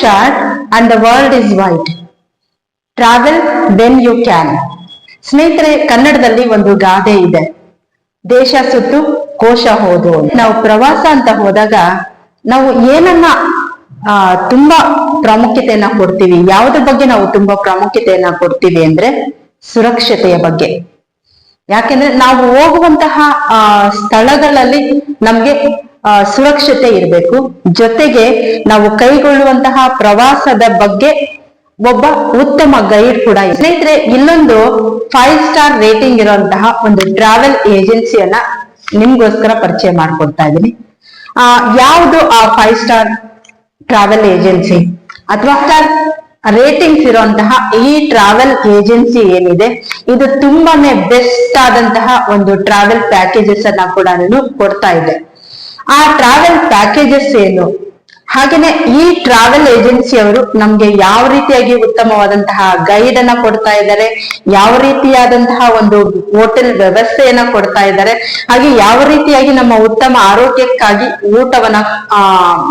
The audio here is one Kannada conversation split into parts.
Short and the world is wide. Travel when you can ಸ್ನೇಹಿತರೆ, ಕನ್ನಡದಲ್ಲಿ ಒಂದು ಗಾದೆ ಇದೆ. ದೇಶ ಸುತ್ತು, ಕೋಶ ಹೋದು ನಾವು ಪ್ರವಾಸ ಅಂತ ಹೋದಾಗ ನಾವು ಏನನ್ನ ತುಂಬಾ ಪ್ರಾಮುಖ್ಯತೆಯನ್ನ ಕೊಡ್ತೀವಿ. ಯಾವುದ್ರ ಬಗ್ಗೆ ನಾವು ತುಂಬಾ ಪ್ರಾಮುಖ್ಯತೆಯನ್ನ ಕೊಡ್ತೀವಿ ಅಂದ್ರೆ ಸುರಕ್ಷತೆಯ ಬಗ್ಗೆ. ಯಾಕೆಂದ್ರೆ ನಾವು ಹೋಗುವಂತಹ ಸ್ಥಳಗಳಲ್ಲಿ ನಮ್ಗೆ ಸುರಕ್ಷತೆ ಇರಬೇಕು. ಜೊತೆಗೆ ನಾವು ಕೈಗೊಳ್ಳುವಂತಹ ಪ್ರವಾಸದ ಬಗ್ಗೆ ಒಬ್ಬ ಉತ್ತಮ ಗೈಡ್ ಕೂಡ. ಸ್ನೇಹಿತರೆ, ಇಲ್ಲೊಂದು ಫೈವ್ ಸ್ಟಾರ್ ರೇಟಿಂಗ್ ಇರುವಂತಹ ಒಂದು ಟ್ರಾವೆಲ್ ಏಜೆನ್ಸಿಯನ್ನ ನಿಮ್ಗೋಸ್ಕರ ಪರಿಚಯ ಮಾಡ್ಕೊಡ್ತಾ ಇದ್ದೀನಿ. ಆ, ಯಾವುದು ಆ ಫೈವ್ ಸ್ಟಾರ್ ಟ್ರಾವೆಲ್ ಏಜೆನ್ಸಿ ಅಥವಾ ಸ್ಟಾರ್ ರೇಟಿಂಗ್ಸ್ ಇರುವಂತಹ ಈ ಟ್ರಾವೆಲ್ ಏಜೆನ್ಸಿ ಏನಿದೆ? ಇದು ತುಂಬಾನೇ ಬೆಸ್ಟ್ ಆದಂತಹ ಒಂದು ಟ್ರಾವೆಲ್ ಪ್ಯಾಕೇಜಸ್ ಅನ್ನ ಕೂಡ ನಾನು ಕೊಡ್ತಾ ಇದೆ ಆ ಟ್ರಾವೆಲ್ ಪ್ಯಾಕೇಜಸ್ ಏನು? ಹಾಗೇನೆ ಈ ಟ್ರಾವೆಲ್ ಏಜೆನ್ಸಿ ಅವರು ನಮ್ಗೆ ಯಾವ ರೀತಿಯಾಗಿ ಉತ್ತಮವಾದಂತಹ ಗೈಡ್ ಅನ್ನ ಕೊಡ್ತಾ ಇದ್ದಾರೆ, ಯಾವ ರೀತಿಯಾದಂತಹ ಒಂದು ಹೋಟೆಲ್ ವ್ಯವಸ್ಥೆಯನ್ನ ಕೊಡ್ತಾ ಇದ್ದಾರೆ, ಹಾಗೆ ಯಾವ ರೀತಿಯಾಗಿ ನಮ್ಮ ಉತ್ತಮ ಆರೋಗ್ಯಕ್ಕಾಗಿ ಊಟವನ್ನ, ಆ,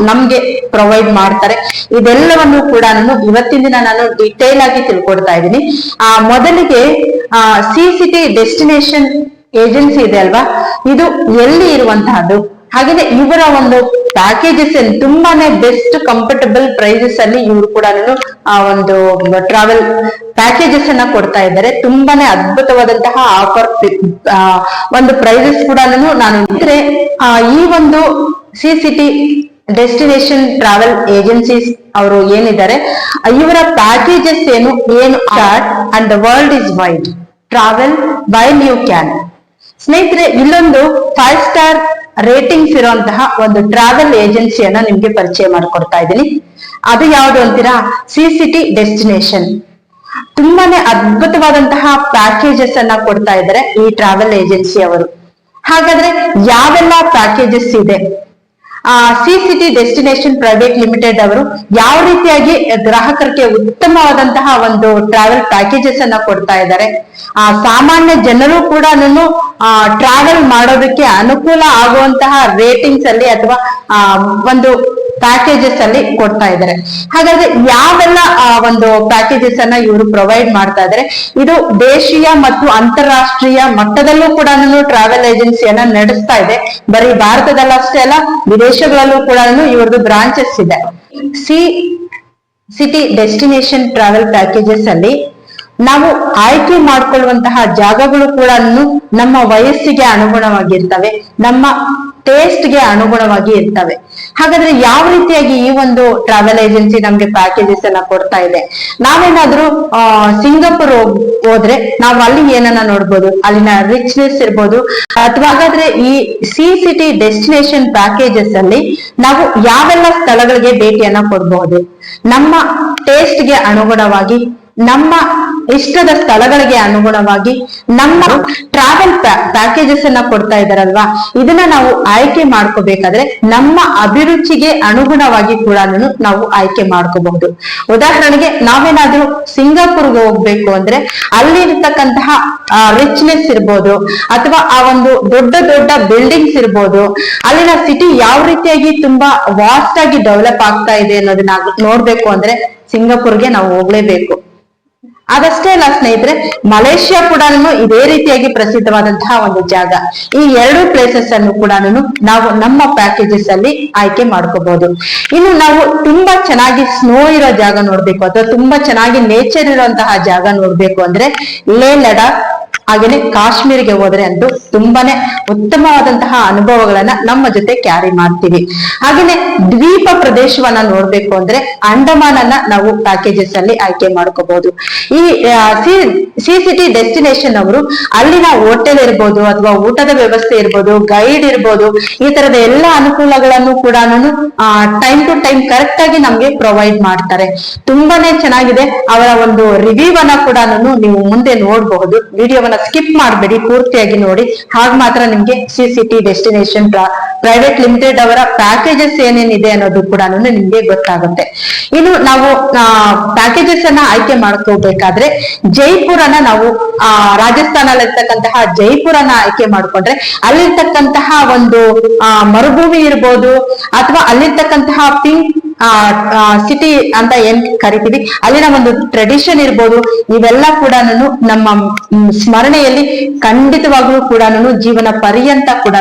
ನಮ್ಗೆ ಪ್ರೊವೈಡ್ ಮಾಡ್ತಾರೆ, ಇದೆಲ್ಲವನ್ನು ಕೂಡ ನಾನು ಇವತ್ತಿನ ದಿನ ನಾನು ಡಿಟೇಲ್ ಆಗಿ ತಿಳ್ಕೊಡ್ತಾ ಇದ್ದೀನಿ. ಆ, ಮೊದಲಿಗೆ, ಆ ಸಿ ಸಿಟಿ ಡೆಸ್ಟಿನೇಷನ್ ಏಜೆನ್ಸಿ ಇದೆ ಅಲ್ವಾ? ಇದು ಎಲ್ಲಿ ಇರುವಂತಹದ್ದು? ಹಾಗೇನೆ ಇವರ ಒಂದು ಪ್ಯಾಕೇಜಸ್ ತುಂಬಾನೇ ಬೆಸ್ಟ್ ಕಂಫರ್ಟಬಲ್ ಪ್ರೈಸಸ್ ಅಲ್ಲಿ ಇವರು ಕೂಡ ಆ ಒಂದು ಟ್ರಾವೆಲ್ ಪ್ಯಾಕೇಜಸ್ ಅನ್ನ ಕೊಡ್ತಾ ಇದ್ದಾರೆ. ತುಂಬಾನೇ ಅದ್ಭುತವಾದಂತಹ ಆಫರ್ ಒಂದು ಪ್ರೈಸಸ್ ಕೂಡ ನಾನು ಇದ್ರೆ ಆ, ಈ ಒಂದು C city destination travel agencies ಅವರು ಏನಿದ್ದಾರೆ ಇವರ ಪ್ಯಾಕೇಜಸ್ ಏನು ಏನು chart and the world is wide travel while you can ಸ್ನೇಹಿತರೆ ಇಲ್ಲೊಂದು ಫೈವ್ ಸ್ಟಾರ್ ರೇಟಿಂಗ್ಸ್ ಇರುವಂತಹ ಒಂದು ಟ್ರಾವೆಲ್ ಏಜೆನ್ಸಿಯನ್ನ ನಿಮ್ಗೆ ಪರಿಚಯ ಮಾಡ್ಕೊಡ್ತಾ ಇದ್ದೀನಿ. ಅದು ಯಾವುದು ಅಂತೀರಾ? ಸಿ ಸಿಟಿ ಡೆಸ್ಟಿನೇಷನ್ ತುಂಬಾನೇ ಅದ್ಭುತವಾದಂತಹ ಪ್ಯಾಕೇಜಸ್ ಅನ್ನ ಕೊಡ್ತಾ ಇದ್ದಾರೆ ಈ ಟ್ರಾವೆಲ್ ಏಜೆನ್ಸಿ ಅವರು. ಹಾಗಾದ್ರೆ ಯಾವೆಲ್ಲ ಪ್ಯಾಕೇಜಸ್ ಇದೆ? ಆ C city destination private limited ಅವರು ಯಾವ ರೀತಿಯಾಗಿ ಗ್ರಾಹಕರಿಗೆ ಉತ್ತಮವಾದಂತಹ ಒಂದು ಟ್ರಾವೆಲ್ ಪ್ಯಾಕೇಜಸ್ ಅನ್ನ ಕೊಡ್ತಾ ಇದ್ದಾರೆ. ಆ, ಸಾಮಾನ್ಯ ಜನರು ಕೂಡ ಟ್ರಾವೆಲ್ ಮಾಡೋದಕ್ಕೆ ಅನುಕೂಲ ಆಗುವಂತಹ ರೇಟಿಂಗ್ಸ್ ಅಲ್ಲಿ ಅಥವಾ ಒಂದು ಪ್ಯಾಕೇಜಸ್ ಅಲ್ಲಿ ಕೊಡ್ತಾ ಇದ್ದಾರೆ. ಹಾಗಾದ್ರೆ ಯಾವೆಲ್ಲ ಒಂದು ಪ್ಯಾಕೇಜಸ್ ಅನ್ನ ಇವರು ಪ್ರೊವೈಡ್ ಮಾಡ್ತಾ ಇದ್ದಾರೆ? ಇದು ದೇಶೀಯ ಮತ್ತು ಅಂತಾರಾಷ್ಟ್ರೀಯ ಮಟ್ಟದಲ್ಲೂ ಕೂಡ ಟ್ರಾವೆಲ್ ಏಜೆನ್ಸಿಯನ್ನ ನಡೆಸ್ತಾ ಇದೆ. ಬರೀ ಭಾರತದಲ್ಲಷ್ಟೇ ಅಲ್ಲ, ವಿದೇಶಗಳಲ್ಲೂ ಕೂಡ ಇವ್ರದ್ದು ಬ್ರಾಂಚಸ್ ಇದೆ. C city destination travel packages ಅಲ್ಲಿ ನಾವು ಆಯ್ಕೆ ಮಾಡ್ಕೊಳ್ಳುವಂತಹ ಜಾಗಗಳು ಕೂಡ ನಮ್ಮ ವಯಸ್ಸಿಗೆ ಅನುಗುಣವಾಗಿರ್ತವೆ. ನಮ್ಮ ಟೇಸ್ಟ್ಗೆ ಅನುಗುಣವಾಗಿ ಇರ್ತವೆ. ಹಾಗಾದ್ರೆ ಯಾವ ರೀತಿಯಾಗಿ ಈ ಒಂದು ಟ್ರಾವೆಲ್ ಏಜೆನ್ಸಿ ನಮ್ಗೆ ಪ್ಯಾಕೇಜಸ್ ಎಲ್ಲ ಕೊಡ್ತಾ ಇದೆ? ನಾವೇನಾದ್ರೂ ಸಿಂಗಾಪುರ್ ಹೋದ್ರೆ ನಾವು ಅಲ್ಲಿ ಏನನ್ನ ನೋಡ್ಬೋದು? ಅಲ್ಲಿನ ರಿಚ್ನೆಸ್ ಇರ್ಬೋದು? ಅಥವಾ ಹಾಗಾದ್ರೆ ಈ ಸಿ ಸಿಟಿ ಡೆಸ್ಟಿನೇಷನ್ ಪ್ಯಾಕೇಜಸ್ ಅಲ್ಲಿ ನಾವು ಯಾವೆಲ್ಲ ಸ್ಥಳಗಳಿಗೆ ಭೇಟಿಯನ್ನ ಕೊಡಬಹುದು ನಮ್ಮ ಟೇಸ್ಟ್ಗೆ ಅನುಗುಣವಾಗಿ ನಮ್ಮ ಇಷ್ಟದ ಸ್ಥಳಗಳಿಗೆ ಅನುಗುಣವಾಗಿ ನಮ್ಮ ಟ್ರಾವೆಲ್ ಪ್ಯಾಕೇಜಸ್ ಅನ್ನ ಕೊಡ್ತಾ ಇದಾರಲ್ವಾ? ಇದನ್ನ ನಾವು ಆಯ್ಕೆ ಮಾಡ್ಕೋಬೇಕಾದ್ರೆ ನಮ್ಮ ಅಭಿರುಚಿಗೆ ಅನುಗುಣವಾಗಿ ಕೂಡ ನಾವು ಆಯ್ಕೆ ಮಾಡ್ಕೋಬಹುದು. ಉದಾಹರಣೆಗೆ ನಾವೇನಾದ್ರೂ ಸಿಂಗಾಪುರ್ಗೆ ಹೋಗ್ಬೇಕು ಅಂದ್ರೆ ಅಲ್ಲಿ ಇರ್ತಕ್ಕಂತಹ ರಿಚ್ನೆಸ್ ಇರ್ಬೋದು, ಅಥವಾ ಆ ಒಂದು ದೊಡ್ಡ ದೊಡ್ಡ ಬಿಲ್ಡಿಂಗ್ಸ್ ಇರ್ಬೋದು, ಅಲ್ಲಿನ ಸಿಟಿ ಯಾವ ರೀತಿಯಾಗಿ ತುಂಬಾ ವಾಸ್ಟ್ ಆಗಿ ಡೆವಲಪ್ ಆಗ್ತಾ ಇದೆ ಅನ್ನೋದನ್ನ ನೋಡ್ಬೇಕು ಅಂದ್ರೆ ಸಿಂಗಾಪುರ್ಗೆ ನಾವು ಹೋಗ್ಲೇಬೇಕು. ಅದಷ್ಟೇ ಅಲ್ಲ ಸ್ನೇಹಿತರೆ, ಮಲೇಷ್ಯಾ ಕೂಡ ಇದೇ ರೀತಿಯಾಗಿ ಪ್ರಸಿದ್ಧವಾದಂತಹ ಒಂದು ಜಾಗ. ಈ ಎರಡು ಪ್ಲೇಸಸ್ ಅನ್ನು ಕೂಡ ನಾವು ನಮ್ಮ ಪ್ಯಾಕೇಜಸ್ ಅಲ್ಲಿ ಆಯ್ಕೆ ಮಾಡ್ಕೋಬಹುದು ಇನ್ನು ನಾವು ತುಂಬಾ ಚೆನ್ನಾಗಿ ಸ್ನೋ ಇರೋ ಜಾಗ ನೋಡ್ಬೇಕು, ಅಥವಾ ತುಂಬಾ ಚೆನ್ನಾಗಿ ನೇಚರ್ ಇರುವಂತಹ ಜಾಗ ನೋಡ್ಬೇಕು ಅಂದ್ರೆ ಲೇ ಲಡಾಖ್ ಹಾಗೇನೆ ಕಾಶ್ಮೀರ್ಗೆ ಹೋದ್ರೆ ಅಂತೂ ತುಂಬಾನೇ ಉತ್ತಮವಾದಂತಹ ಅನುಭವಗಳನ್ನ ನಮ್ಮ ಜೊತೆ ಕ್ಯಾರಿ ಮಾಡ್ತೀವಿ. ಹಾಗೇನೆ ದ್ವೀಪ ಪ್ರದೇಶವನ್ನ ನೋಡ್ಬೇಕು ಅಂದ್ರೆ ಅಂಡಮಾನ್ ಅನ್ನ ನಾವು ಪ್ಯಾಕೇಜಸ್ ಅಲ್ಲಿ ಆಯ್ಕೆ ಮಾಡ್ಕೋಬಹುದು ಈ ಸಿ ಸಿಟಿ ಡೆಸ್ಟಿನೇಷನ್ ಅವರು ಅಲ್ಲಿನ ಹೋಟೆಲ್ ಇರ್ಬೋದು ಅಥವಾ ಊಟದ ವ್ಯವಸ್ಥೆ ಇರ್ಬೋದು ಗೈಡ್ ಇರ್ಬೋದು, ಈ ತರದ ಎಲ್ಲ ಅನುಕೂಲಗಳನ್ನು ಕೂಡ ಟೈಮ್ ಟು ಟೈಮ್ ಕರೆಕ್ಟ್ ಆಗಿ ನಮ್ಗೆ ಪ್ರೊವೈಡ್ ಮಾಡ್ತಾರೆ. ತುಂಬಾನೇ ಚೆನ್ನಾಗಿದೆ. ಅವರ ಒಂದು ರಿವ್ಯೂ ಅನ್ನ ಕೂಡ ನೀವು ಮುಂದೆ ನೋಡಬಹುದು. ವಿಡಿಯೋವನ್ನ ಸ್ಕಿಪ್ ಮಾಡಬೇಡಿ ಪೂರ್ತಿಯಾಗಿ ನೋಡಿ. ಹಾಗ ಮಾತ್ರ ನಿಮ್ಗೆ C city destination private limited ಅವರ ಪ್ಯಾಕೇಜಸ್ ಏನೇನಿದೆ ಅನ್ನೋದು ಕೂಡ ನಿಮ್ಗೆ ಗೊತ್ತಾಗುತ್ತೆ. ಇನ್ನು ನಾವು ಪ್ಯಾಕೇಜಸ್ ಅನ್ನ ಆಯ್ಕೆ ಮಾಡ್ಕೋಬೇಕಾದ್ರೆ ಜೈಪುರನ ನಾವು, ಆ, ರಾಜಸ್ಥಾನಲ್ಲಿರ್ತಕ್ಕಂತಹ ಜೈಪುರನ ಆಯ್ಕೆ ಮಾಡ್ಕೊಂಡ್ರೆ ಅಲ್ಲಿರ್ತಕ್ಕಂತಹ ಒಂದು ಮರುಭೂಮಿ ಇರ್ಬೋದು ಅಥವಾ ಅಲ್ಲಿರ್ತಕ್ಕಂತಹ ಪಿಂಕ್ ಸಿಟಿ ಅಂತ ಏನ್ ಕರಿತೀವಿ? ಅಲ್ಲಿನ ಒಂದು ಟ್ರೆಡಿಷನ್ ಇರ್ಬೋದು. ಇವೆಲ್ಲ ಕೂಡ ನಮ್ಮ ಸ್ಮರಣೆಯಲ್ಲಿ ಖಂಡಿತವಾಗ್ಲೂ ಕೂಡ ಜೀವನ ಪರ್ಯಂತ ಕೂಡ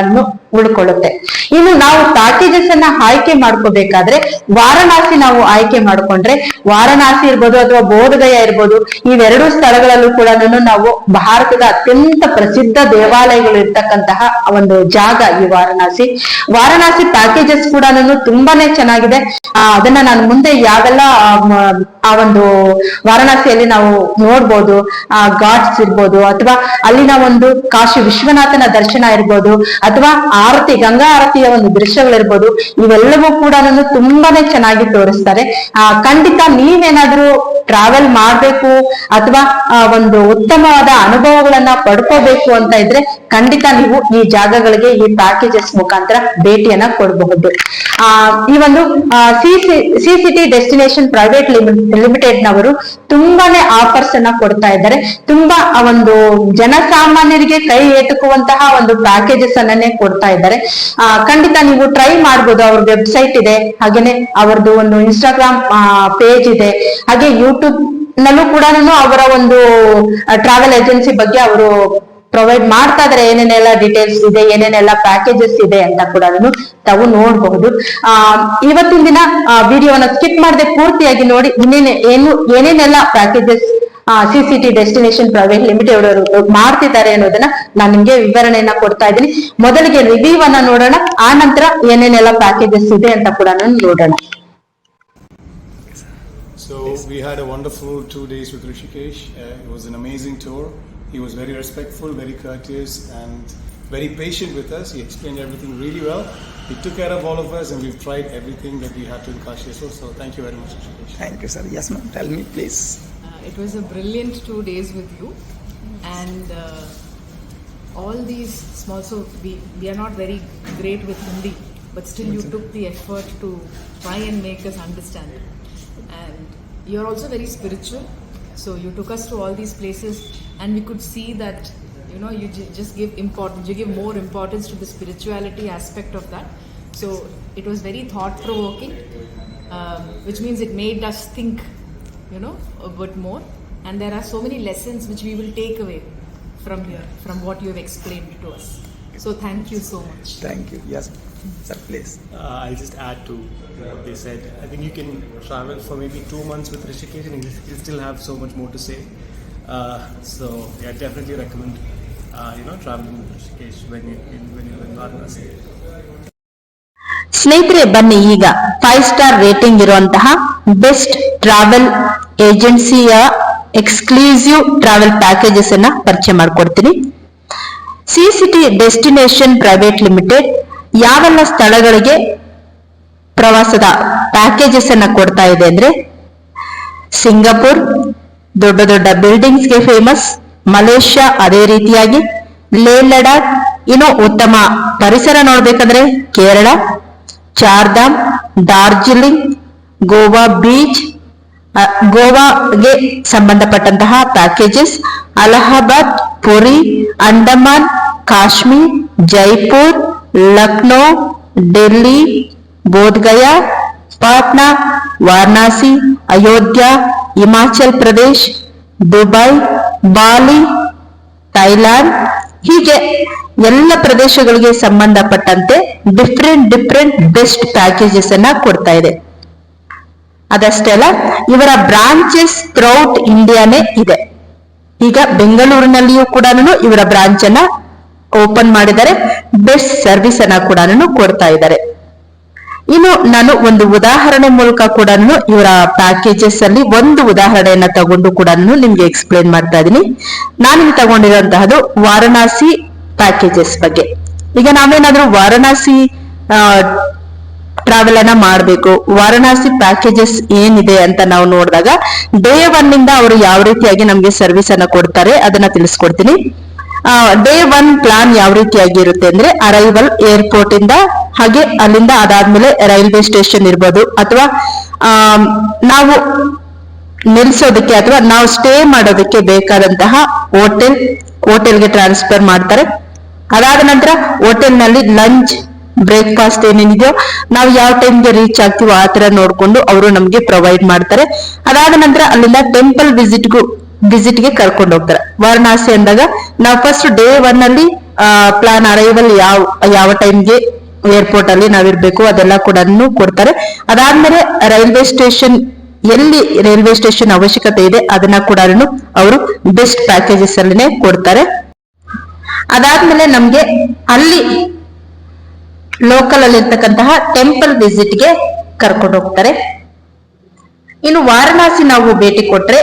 ಉಳ್ಕೊಳ್ಳುತ್ತೆ. ಇನ್ನು ನಾವು ಪ್ಯಾಕೇಜಸ್ ಅನ್ನ ಆಯ್ಕೆ ಮಾಡ್ಕೋಬೇಕಾದ್ರೆ ವಾರಣಾಸಿ ನಾವು ಆಯ್ಕೆ ಮಾಡ್ಕೊಂಡ್ರೆ ವಾರಣಾಸಿ ಇರ್ಬೋದು ಅಥವಾ ಬೋಧಗಯ ಇರ್ಬೋದು, ಇವೆರಡು ಸ್ಥಳಗಳಲ್ಲೂ ಕೂಡ ನಾವು ಭಾರತದ ಅತ್ಯಂತ ಪ್ರಸಿದ್ಧ ದೇವಾಲಯಗಳು ಇರ್ತಕ್ಕಂತಹ ಒಂದು ಜಾಗ ಈ ವಾರಣಾಸಿ. ವಾರಣಾಸಿ ಪ್ಯಾಕೇಜಸ್ ಕೂಡ ತುಂಬಾನೇ ಚೆನ್ನಾಗಿದೆ. ಅದನ್ನ ನಾನು ಮುಂದೆ ಯಾವೆಲ್ಲ, ಆ ಒಂದು ವಾರಣಾಸಿಯಲ್ಲಿ ನಾವು ನೋಡ್ಬೋದು, ಆ, ಘಾಟ್ಸ್ ಇರ್ಬೋದು, ಅಥವಾ ಅಲ್ಲಿನ ಒಂದು ಕಾಶಿ ವಿಶ್ವನಾಥನ ದರ್ಶನ ಇರ್ಬೋದು, ಅಥವಾ ಆರತಿ, ಗಂಗಾ ಆರತಿಯ ಒಂದು ದೃಶ್ಯಗಳಿರ್ಬೋದು, ಇವೆಲ್ಲವೂ ಕೂಡ ತುಂಬಾನೇ ಚೆನ್ನಾಗಿ ತೋರಿಸ್ತಾರೆ. ಆ, ಖಂಡಿತ ನೀವೇನಾದ್ರೂ ಟ್ರಾವೆಲ್ ಮಾಡ್ಬೇಕು ಅಥವಾ ಒಂದು ಉತ್ತಮವಾದ ಅನುಭವಗಳನ್ನ ಪಡ್ಕೋಬೇಕು ಅಂತ ಇದ್ರೆ ಖಂಡಿತ ನೀವು ಈ ಜಾಗಗಳಿಗೆ ಈ ಪ್ಯಾಕೇಜಸ್ ಮುಖಾಂತರ ಭೇಟಿಯನ್ನ ಕೊಡಬಹುದು. ಆ, ಈ ಒಂದು C city destination private limited ನವರು ತುಂಬಾನೇ ಆಫರ್ಸ್ ಅನ್ನ ಕೊಡ್ತಾ ಇದ್ದಾರೆ. ತುಂಬಾ ಒಂದು ಜನಸಾಮಾನ್ಯರಿಗೆ ಕೈ ಎಟುಕುವಂತಹ ಒಂದು ಪ್ಯಾಕೇಜಸ್ ಅನ್ನೇ ಕೊಡ್ತಾ ಇದ್ದಾರೆ. ಖಂಡಿತ ನೀವು ಟ್ರೈ ಮಾಡ್ಬೋದು, ಅವ್ರ ವೆಬ್ಸೈಟ್ ಇದೆ. ಹಾಗೇನೆ ಅವ್ರದ್ದು ಒಂದು ಇನ್ಸ್ಟಾಗ್ರಾಮ್ ಪೇಜ್ ಇದೆ. ಹಾಗೆ ಯೂಟ್ಯೂಬ್ ನಲ್ಲೂ ಕೂಡ ಅವರ ಒಂದು ಟ್ರಾವೆಲ್ ಏಜೆನ್ಸಿ ಬಗ್ಗೆ ಅವರು ಪ್ರೊವೈಡ್ ಮಾಡ್ತಾ ಇದಾರೆ ಏನೇನೆಲ್ಲ ಡೀಟೇಲ್ಸ್ ಇದೆ ಏನೇನೆಲ್ಲ ಪ್ಯಾಕೇಜಸ್ ಇದೆ ಅಂತ ಕೂಡ ತಾವು ನೋಡಬಹುದು ಆ ಇವತ್ತಿನ ದಿನ ವಿಡಿಯೋನ ಸ್ಕಿಪ್ ಮಾಡದೆ ಪೂರ್ತಿಯಾಗಿ ನೋಡಿ ಇನ್ನೇನೆ ಏನು ಏನೇನೆಲ್ಲ packages C city destination private limited ಅವರು ಮಾಡ್ತಿದ್ದಾರೆ ಅನ್ನೋದನ್ನ ನಾನು ನಿಮ್ಗೆ ವಿವರಣೆಯನ್ನ ಕೊಡ್ತಾ ಇದ್ದೀನಿ ಮೊದಲಿಗೆ ರಿವ್ಯೂ ಅನ್ನ ನೋಡೋಣ ಆ ನಂತರ ಏನೇನೆಲ್ಲ ಪ್ಯಾಕೇಜಸ್ ಇದೆ ಅಂತ ಕೂಡ ನೋಡೋಣ So we had a wonderful two days with Rishikesh. Uh, it was an amazing tour. He was very respectful, very courteous, and very patient with us. He explained everything really well. He took care of all of us, and we've tried everything that we had to in Kashi. So, so thank you very much, Rishikesh. Thank you, sir. Yes, ma'am. Tell me, please. Uh, it was a brilliant two days with you, and uh, all these small. So we we are not very great with Hindi, but still you took the effort to try and make us understand. And you're also very spiritual, so you took us to all these places, and we could see that you know you ju- just give importance. You give more importance to the spirituality aspect of that. So it was very thought provoking, um, which means it made us think you know, a bit more. And there are so many lessons which we will take away from here, from what you have explained to us. So thank you so much. Thank you. Yes, sir. Please. Uh, I'll just add to what they said. I think you can travel for maybe two months with Rishikesh and you'll you'll still have so much more to say. Uh, so yeah, definitely recommend uh, you know traveling with Rishikesh when you in, when you're in Varanasi. ಸ್ನೇಹಿತರೆ ಬನ್ನಿ ಈಗ ಫೈವ್ ಸ್ಟಾರ್ ರೇಟಿಂಗ್ ಇರುವಂತಹ ಬೆಸ್ಟ್ ಟ್ರಾವೆಲ್ ಏಜೆನ್ಸಿಯ ಎಕ್ಸ್ಕ್ಲೂಸಿವ್ ಟ್ರಾವೆಲ್ ಪ್ಯಾಕೇಜಸ್ ಅನ್ನ ಪರಿಚಯ ಮಾಡ್ಕೊಡ್ತೀನಿ C city destination private limited ಯಾವೆಲ್ಲ ಸ್ಥಳಗಳಿಗೆ ಪ್ರವಾಸದ ಪ್ಯಾಕೇಜಸ್ ಅನ್ನ ಕೊಡ್ತಾ ಇದೆ ಅಂದ್ರೆ ಸಿಂಗಾಪುರ್, ದೊಡ್ಡ ದೊಡ್ಡ ಬಿಲ್ಡಿಂಗ್ಸ್ಗೆ ಫೇಮಸ್ ಮಲೇಷ್ಯಾ ಅದೇ ರೀತಿಯಾಗಿ ಲೇ ಲಡಾಕ್ ಇನ್ನು ಉತ್ತಮ ಪರಿಸರ ನೋಡ್ಬೇಕಂದ್ರೆ ಕೇರಳ, ಚಾರ್ಧಾಮ್, ಡಾರ್ಜಿಲಿಂಗ್, ಗೋವಾ ಬೀಚ್ ಗೋವಾಗೆ ಸಂಬಂಧಪಟ್ಟಂತಹ packages Allahabad, Puri, Andaman, Kashmir, Jaipur Lucknow, Delhi, Bodh Gaya, Patna, Varanasi, Ayodhya, Himachal Pradesh, Dubai, Bali Thailand ಹೀಗೆ ಎಲ್ಲ ಪ್ರದೇಶಗಳಿಗೆ ಸಂಬಂಧಪಟ್ಟಂತೆ ಡಿಫ್ರೆಂಟ್ ಡಿಫ್ರೆಂಟ್ ಬೆಸ್ಟ್ ಪ್ಯಾಕೇಜಸ್ ಅನ್ನ ಕೊಡ್ತಾ ಇದೆ. ಅದಷ್ಟೇ ಅಲ್ಲ, ಇವರ ಬ್ರಾಂಚಸ್ ಥ್ರೌಟ್ ಇಂಡಿಯಾನೇ ಇದೆ. ಈಗ ಬೆಂಗಳೂರಿನಲ್ಲಿಯೂ ಕೂಡ ಇವರ ಬ್ರಾಂಚ್ ಅನ್ನ ಓಪನ್ ಮಾಡಿದರೆ ಬೆಸ್ಟ್ ಸರ್ವಿಸ್ ಅನ್ನ ಕೂಡ ಕೊಡ್ತಾ ಇದ್ದಾರೆ. ಇನ್ನು ನಾನು ಒಂದು ಉದಾಹರಣೆ ಮೂಲಕ ಕೂಡ ಇವರ ಪ್ಯಾಕೇಜಸ್ ಅಲ್ಲಿ ಒಂದು ಉದಾಹರಣೆಯನ್ನ ತಗೊಂಡು ಕೂಡ ನಿಮ್ಗೆ ಎಕ್ಸ್ಪ್ಲೇನ್ ಮಾಡ್ತಾ ಇದ್ದೀನಿ. ನಾನು ತಗೊಂಡಿರುವಂತಹದ್ದು ವಾರಣಾಸಿ ಪ್ಯಾಕೇಜಸ್ ಬಗ್ಗೆ. ಈಗ ನಾವೇನಾದ್ರೂ ವಾರಣಾಸಿ ಟ್ರಾವೆಲ್ ಅನ್ನ ಮಾಡಬೇಕು. ವಾರಣಾಸಿ ಪ್ಯಾಕೇಜಸ್ ಏನಿದೆ ಅಂತ ನಾವು ನೋಡಿದಾಗ ಡೇ ಒನ್ ಇಂದ ಅವರು ಯಾವ ರೀತಿಯಾಗಿ ನಮ್ಗೆ ಸರ್ವಿಸ್ ಅನ್ನ ಕೊಡ್ತಾರೆ ಅದನ್ನ ತಿಳಿಸ್ಕೊಡ್ತೀನಿ. ಡೇ ಒನ್ ಪ್ಲಾನ್ ಯಾವ ರೀತಿಯಾಗಿ ಇರುತ್ತೆ ಅಂದ್ರೆ ಅರೈವಲ್ ಏರ್ಪೋರ್ಟ್ ಇಂದ ಹಾಗೆ ಅಲ್ಲಿಂದ ಅದಾದ್ಮೇಲೆ ರೈಲ್ವೆ ಸ್ಟೇಷನ್ ಇರ್ಬೋದು ಅಥವಾ ನಾವು ನಿಲ್ಸೋದಕ್ಕೆ ಅಥವಾ ನಾವು ಸ್ಟೇ ಮಾಡೋದಕ್ಕೆ ಬೇಕಾದಂತಹ ಹೋಟೆಲ್ ಹೋಟೆಲ್ಗೆ ಟ್ರಾನ್ಸ್ಫರ್ ಮಾಡ್ತಾರೆ. ಅದಾದ ನಂತರ ಹೋಟೆಲ್ನಲ್ಲಿ ಲಂಚ್ ಬ್ರೇಕ್ಫಾಸ್ಟ್ ಏನೇನಿದೆಯೋ ನಾವು ಯಾವ ಟೈಮ್ಗೆ ರೀಚ್ ಆಗ್ತೀವೋ ಆ ತರ ನೋಡ್ಕೊಂಡು ಅವರು ನಮ್ಗೆ ಪ್ರೊವೈಡ್ ಮಾಡ್ತಾರೆ. ಅದಾದ ನಂತರ ಅಲ್ಲಿಂದ ಟೆಂಪಲ್ ವಿಸಿಟ್ಗೂ ವಿಸಿಟ್ಗೆ ಕರ್ಕೊಂಡು ಹೋಗ್ತಾರೆ. ವಾರಣಾಸಿ ಅಂದಾಗ ನಾವು ಫಸ್ಟ್ ಡೇ ಒನ್ ಅಲ್ಲಿ ಪ್ಲಾನ್ ಅರೈವಲ್ ಯಾವ ಯಾವ ಟೈಮ್ಗೆ ಏರ್ಪೋರ್ಟ್ ಅಲ್ಲಿ ನಾವಿರ್ಬೇಕು ಅದೆಲ್ಲ ಕೂಡ ಕೊಡ್ತಾರೆ. ಅದಾದ್ಮೇಲೆ ರೈಲ್ವೆ ಸ್ಟೇಷನ್, ಎಲ್ಲಿ ರೈಲ್ವೆ ಸ್ಟೇಷನ್ ಅವಶ್ಯಕತೆ ಇದೆ, ಅದನ್ನ ಕೂಡ ಅವರು ಬೆಸ್ಟ್ ಪ್ಯಾಕೇಜಸ್ ಅಲ್ಲಿನೇ ಕೊಡ್ತಾರೆ. ಅದಾದ್ಮೇಲೆ ನಮ್ಗೆ ಅಲ್ಲಿ ಲೋಕಲ್ ಅಲ್ಲಿ ಇರ್ತಕ್ಕಂತಹ ಟೆಂಪಲ್ ವಿಸಿಟ್ಗೆ ಕರ್ಕೊಂಡು ಹೋಗ್ತಾರೆ. ಇನ್ನು ವಾರಣಾಸಿ ನಾವು ಭೇಟಿ ಕೊಟ್ರೆ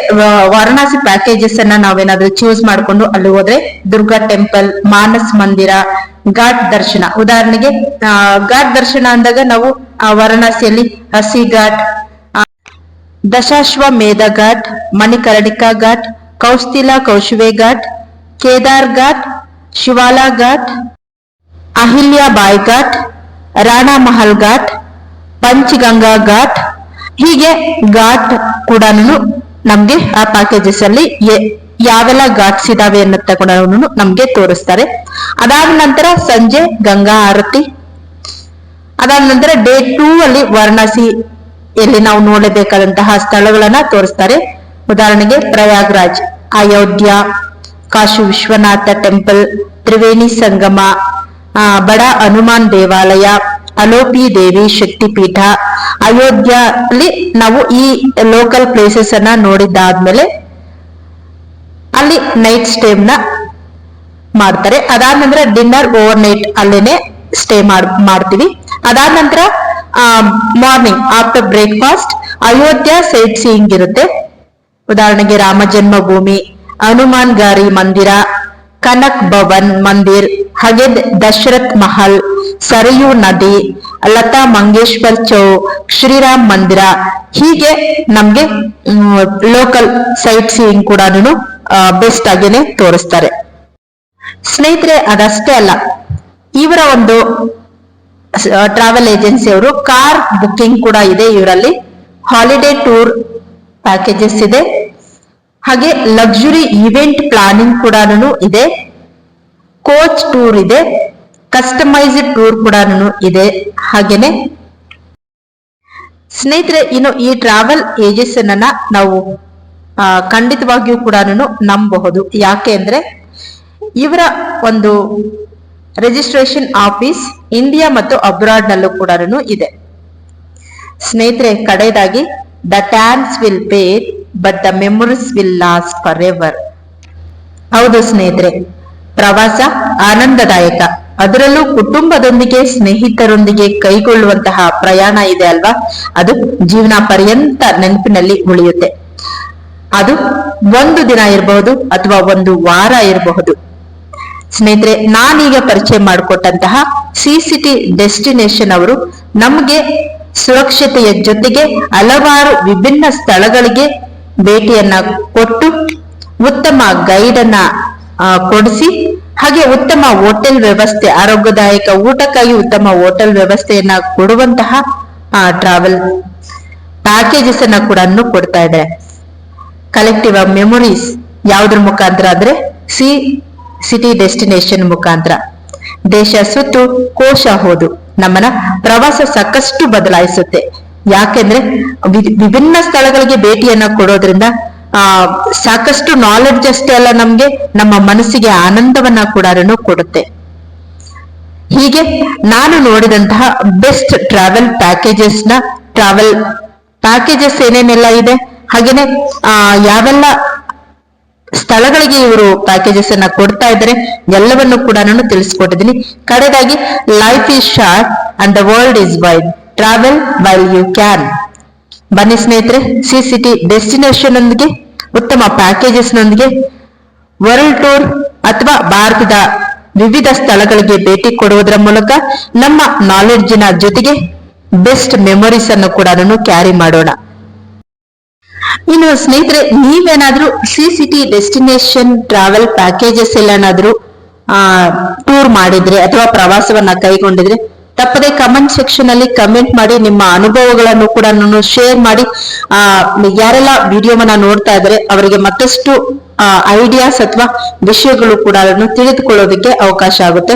ವಾರಣಾಸಿ ಪ್ಯಾಕೇಜಸ್ ಅನ್ನ ನಾವೇನಾದ್ರೂ ಚೂಸ್ ಮಾಡ್ಕೊಂಡು ಅಲ್ಲಿ ಹೋದ್ರೆ ದುರ್ಗಾ ಟೆಂಪಲ್ ಮಾನಸ್ ಮಂದಿರ, ಘಾಟ್ ದರ್ಶನ. ಉದಾಹರಣೆಗೆ ಘಾಟ್ ದರ್ಶನ ಅಂದಾಗ ನಾವು ವಾರಣಾಸಿಯಲ್ಲಿ ಹಸಿ ಘಾಟ್ ದಶಾಶ್ವ ಮೇಧ ಘಾಟ್, ಮಣಿಕರಣಿಕಾ ಘಾಟ್ ಕೌಸ್ತಿಲ ಕೌಶುವೆ ಘಾಟ್, ಕೇದಾರ್ ಘಾಟ್, ಶಿವಾಲಾ ಘಾಟ್, ಅಹಿಲ್ಯಾ ಬಾಯ್ ಘಾಟ್, ರಾಣಾ ಮಹಲ್ ಘಾಟ್, ಪಂಚಗಂಗಾ ಘಾಟ್ ಹೀಗೆ ಘಾಟ್ ಕೂಡ ನಮ್ಗೆ ಆ ಪ್ಯಾಕೇಜಸ್ ಅಲ್ಲಿ ಯಾವೆಲ್ಲ ಘಾಟ್ಸ್ ಇದಾವೆ ಅನ್ನತ್ತ ಕೂಡ ನಮ್ಗೆ ತೋರಿಸ್ತಾರೆ. ಅದಾದ ನಂತರ ಸಂಜೆ ಗಂಗಾ ಆರತಿ. ಅದಾದ ನಂತರ ಡೇ ಟೂ ಅಲ್ಲಿ ವಾರಣಾಸಿ ಎಲ್ಲಿ ನಾವು ನೋಡಬೇಕಾದಂತಹ ಸ್ಥಳಗಳನ್ನ ತೋರಿಸ್ತಾರೆ. ಉದಾಹರಣೆಗೆ ಪ್ರಯಾಗ್ರಾಜ್, ಅಯೋಧ್ಯ, ಕಾಶಿ ವಿಶ್ವನಾಥ ಟೆಂಪಲ್, ತ್ರಿವೇಣಿ ಸಂಗಮ ಬಡ ಹನುಮಾನ್ ದೇವಾಲಯ ಅಲೋಪಿ ದೇವಿ ಶಕ್ತಿಪೀಠ ಅಯೋಧ್ಯ ಅಲ್ಲಿ ನಾವು ಈ ಲೋಕಲ್ ಪ್ಲೇಸಸ್ ಅನ್ನ ನೋಡಿದ್ದಾದ್ಮೇಲೆ ಅಲ್ಲಿ ನೈಟ್ ಸ್ಟೇನ ಮಾಡ್ತಾರೆ. ಅದಾದ ನಂತರ ಡಿನ್ನರ್ ಓವರ್ ನೈಟ್ ಅಲ್ಲೇನೆ ಸ್ಟೇ ಮಾಡ್ತೀವಿ. ಅದಾದ ನಂತರ morning after breakfast Ayodhya sightseeing ಇರುತ್ತೆ. ಉದಾಹರಣೆಗೆ ರಾಮ ಜನ್ಮಭೂಮಿ, ಹನುಮಾನ್ ಗಾರಿ ಮಂದಿರ ಕನಕ್ ಭವನ್, ಮಂದಿರ್, ಹಗೆದ್ ದಶರಥ್ ಮಹಲ್, ಸರಯು ನದಿ, ಲತಾ ಮಂಗೇಶ್ವರ್ ಚೌ ಶ್ರೀರಾಮ್ ಮಂದಿರ. ಹೀಗೆ ನಮ್ಗೆ ಲೋಕಲ್ ಸೈಟ್ ಸೀಯಿಂಗ್ ಕೂಡ ಬೆಸ್ಟ್ ಆಗೇನೆ ತೋರಿಸ್ತಾರೆ. ಸ್ನೇಹಿತರೆ, ಅದಷ್ಟೇ ಅಲ್ಲ. ಇವರ ಒಂದು ಟ್ರಾವೆಲ್ ಏಜೆನ್ಸಿ ಅವರು ಕಾರ್ ಬುಕ್ಕಿಂಗ್ ಕೂಡ ಇದೆ ಇವರಲ್ಲಿ. ಹಾಲಿಡೇ ಟೂರ್ ಪ್ಯಾಕೇಜಸ್ ಇದೆ. ಹಾಗೆ ಲಕ್ಸುರಿ ಇವೆಂಟ್ ಪ್ಲಾನಿಂಗ್ ಕೂಡ ಇದೆ. ಕೋಚ್ ಟೂರ್ ಇದೆ. ಕಸ್ಟಮೈಸ್ಡ್ ಟೂರ್ ಕೂಡ ಇದೆ. ಹಾಗೇನೆ ಸ್ನೇಹಿತರೆ, ಇನ್ನು ಈ ಟ್ರಾವೆಲ್ ಏಜೆನ್ಸ್ ನಾವು ಖಂಡಿತವಾಗಿಯೂ ಕೂಡ ನಂಬಬಹುದು ಯಾಕೆ ಅಂದ್ರೆ ಇವರ ಒಂದು ರಿಜಿಸ್ಟ್ರೇಷನ್ ಆಫೀಸ್ ಇಂಡಿಯಾ ಮತ್ತು ಅಬ್ರಾಡ್ ನಲ್ಲೂ ಕೂಡ ಇದೆ. ಸ್ನೇಹಿತರೆ, ಕಡೆಯದಾಗಿ the tans will pay but the memories will last forever ಹೌದು ಸ್ನೇಹಿತರೆ, ಪ್ರವಾಸ ಆನಂದದಾಯಕ. ಅದರಲ್ಲೂ ಕುಟುಂಬದೊಂದಿಗೆ, ಸ್ನೇಹಿತರೊಂದಿಗೆ ಕೈಗೊಳ್ಳುವಂತಹ ಪ್ರಯಾಣ ಇದೆ ಅಲ್ವಾ? ಅದು ಜೀವನ ಪರ್ಯಂತ ನೆನಪಿನಲ್ಲಿ ಉಳಿಯುತ್ತೆ. ಅದು ಒಂದು ದಿನ ಇರಬಹುದು ಅಥವಾ ಒಂದು ವಾರ ಇರಬಹುದು. ಸ್ನೇಹಿತರೆ, ನಾನೀಗ ಪರಿಚಯ ಮಾಡಿಕೊಟ್ಟಂತಹ ಸಿ ಸಿಟಿ ಡೆಸ್ಟಿನೇಷನ್ ಅವರು ನಮಗೆ ಸುರಕ್ಷತೆಯ ಜೊತೆಗೆ ಹಲವಾರು ವಿಭಿನ್ನ ಸ್ಥಳಗಳಿಗೆ ಭೇಟಿಯನ್ನ ಕೊಟ್ಟು ಉತ್ತಮ ಗೈಡ್ ಅನ್ನ ಕೊಡಿಸಿ, ಹಾಗೆ ಉತ್ತಮ ಹೋಟೆಲ್ ವ್ಯವಸ್ಥೆ, ಆರೋಗ್ಯದಾಯಕ ಊಟಕ್ಕಾಗಿ ಉತ್ತಮ ಹೋಟೆಲ್ ವ್ಯವಸ್ಥೆಯನ್ನ ಕೊಡುವಂತಹ ಟ್ರಾವೆಲ್ ಪ್ಯಾಕೇಜಸ್ ಅನ್ನ ಕೂಡ ಕೊಡ್ತಾ ಇದೆ ಕಲೆಕ್ಟಿವ್ ಮೆಮೊರೀಸ್ ಯಾವ್ದ್ರ ಮುಖಾಂತರ ಅಂದ್ರೆ ಸಿ ಸಿಟಿ ಡೆಸ್ಟಿನೇಷನ್ ಮುಖಾಂತರ. ದೇಶ ಸುತ್ತು, ಕೋಶ ಹೋದು ನಮ್ಮನ ಪ್ರವಾಸ ಸಾಕಷ್ಟು ಬದಲಾಯಿಸುತ್ತೆ. ಯಾಕೆಂದ್ರೆ ವಿಭಿನ್ನ ಸ್ಥಳಗಳಿಗೆ ಭೇಟಿಯನ್ನ ಕೊಡೋದ್ರಿಂದ, ಆ, ಸಾಕಷ್ಟು ನಾಲೆಡ್ಜ್ ಅಷ್ಟೇ ಅಲ್ಲ ನಮ್ಗೆ, ನಮ್ಮ ಮನಸ್ಸಿಗೆ ಆನಂದವನ್ನ ಕೂಡ ಕೊಡುತ್ತೆ. ಹೀಗೆ ನಾನು ನೋಡಿದಂತಹ ಬೆಸ್ಟ್ ಟ್ರಾವೆಲ್ ಪ್ಯಾಕೇಜಸ್ನ ಟ್ರಾವೆಲ್ ಪ್ಯಾಕೇಜಸ್ ಏನೇನೆಲ್ಲ ಇದೆ, ಹಾಗೇನೆ, ಆ, ಯಾವೆಲ್ಲ ಸ್ಥಳಗಳಿಗೆ ಇವರು ಪ್ಯಾಕೇಜಸ್ ಅನ್ನ ಕೊಡ್ತಾ ಇದ್ದಾರೆ, ಎಲ್ಲವನ್ನು ಕೂಡ ನಾನು ತಿಳಿಸ್ಕೊಟ್ಟಿದ್ದೀನಿ. ಕಡೆದಾಗಿ life is short and the world is wide travel while you can ಬನ್ನಿ ಸ್ನೇಹಿತರೆ ಸಿ ಸಿಟಿ ಡೆಸ್ಟಿನೇಷನ್ ನೊಂದಿಗೆ ಉತ್ತಮ ಪ್ಯಾಕೇಜಸ್ ನೊಂದಿಗೆ ವರ್ಲ್ಡ್ ಟೂರ್ ಅಥವಾ ಭಾರತದ ವಿವಿಧ ಸ್ಥಳಗಳಿಗೆ ಭೇಟಿ ಕೊಡುವುದರ ಮೂಲಕ ನಮ್ಮ ನಾಲೆಡ್ಜಿನ ಜೊತೆಗೆ ಬೆಸ್ಟ್ ಮೆಮೊರೀಸ್ ಅನ್ನು ಕೂಡ ಅದನ್ನು ಕ್ಯಾರಿ ಮಾಡೋಣ. ಇನ್ನು ಸ್ನೇಹಿತರೆ, ನೀವೇನಾದ್ರೂ C city destination travel packages ಎಲ್ಲ ಏನಾದ್ರೂ ಟೂರ್ ಮಾಡಿದ್ರೆ ಅಥವಾ ಪ್ರವಾಸವನ್ನ ಕೈಗೊಂಡಿದ್ರೆ ತಪ್ಪದೆ ಕಮೆಂಟ್ ಸೆಕ್ಷನ್ ಅಲ್ಲಿ ಕಮೆಂಟ್ ಮಾಡಿ ನಿಮ್ಮ ಅನುಭವಗಳನ್ನು ಕೂಡ ನಾನು ಶೇರ್ ಮಾಡಿ. ಆ ಯಾರೆಲ್ಲ ವಿಡಿಯೋವನ್ನ ನೋಡ್ತಾ ಇದ್ದಾರೆ ಅವರಿಗೆ ಮತ್ತಷ್ಟು ಐಡಿಯಾಸ್ ಅಥವಾ ವಿಷಯಗಳು ಕೂಡ ಅದನ್ನು ತಿಳಿದುಕೊಳ್ಳೋದಕ್ಕೆ ಅವಕಾಶ ಆಗುತ್ತೆ.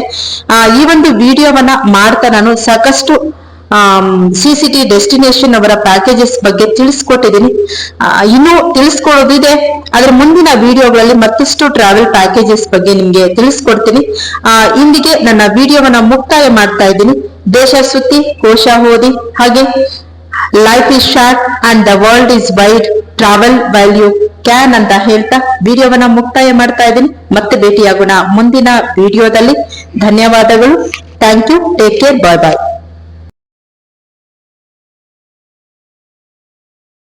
ಆ ಈ ಒಂದು ವಿಡಿಯೋವನ್ನ ಮಾಡ್ತಾ ನಾನು ಸಾಕಷ್ಟು ಸಿ ಸಿ ಟಿ ಡೆಸ್ಟಿನೇಷನ್ ಅವರ ಪ್ಯಾಕೇಜಸ್ ಬಗ್ಗೆ ತಿಳಿಸ್ಕೊಟ್ಟಿದ್ದೀನಿ. ಇನ್ನೂ ತಿಳಿಸ್ಕೊಳ್ಳೋದಿದೆ. ಅದ್ರ ಮುಂದಿನ ವಿಡಿಯೋಗಳಲ್ಲಿ ಮತ್ತಷ್ಟು ಟ್ರಾವೆಲ್ ಪ್ಯಾಕೇಜಸ್ ಬಗ್ಗೆ ನಿಮ್ಗೆ ತಿಳಿಸ್ಕೊಡ್ತೀನಿ. ಆ, ಇಂದಿಗೆ ನನ್ನ ವಿಡಿಯೋವನ್ನ ಮುಕ್ತಾಯ ಮಾಡ್ತಾ ಇದ್ದೀನಿ. ದೇಶ ಸುತ್ತಿ ಕೋಶ ಓದಿ ಹಾಗೆ life is short and the world is wide travel while you can ಅಂತ ಹೇಳ್ತಾ ವಿಡಿಯೋವನ್ನ ಮುಕ್ತಾಯ ಮಾಡ್ತಾ ಇದ್ದೀನಿ. ಮತ್ತೆ ಭೇಟಿಯಾಗೋಣ ಮುಂದಿನ ವಿಡಿಯೋದಲ್ಲಿ. ಧನ್ಯವಾದಗಳು. Thank you take care bye bye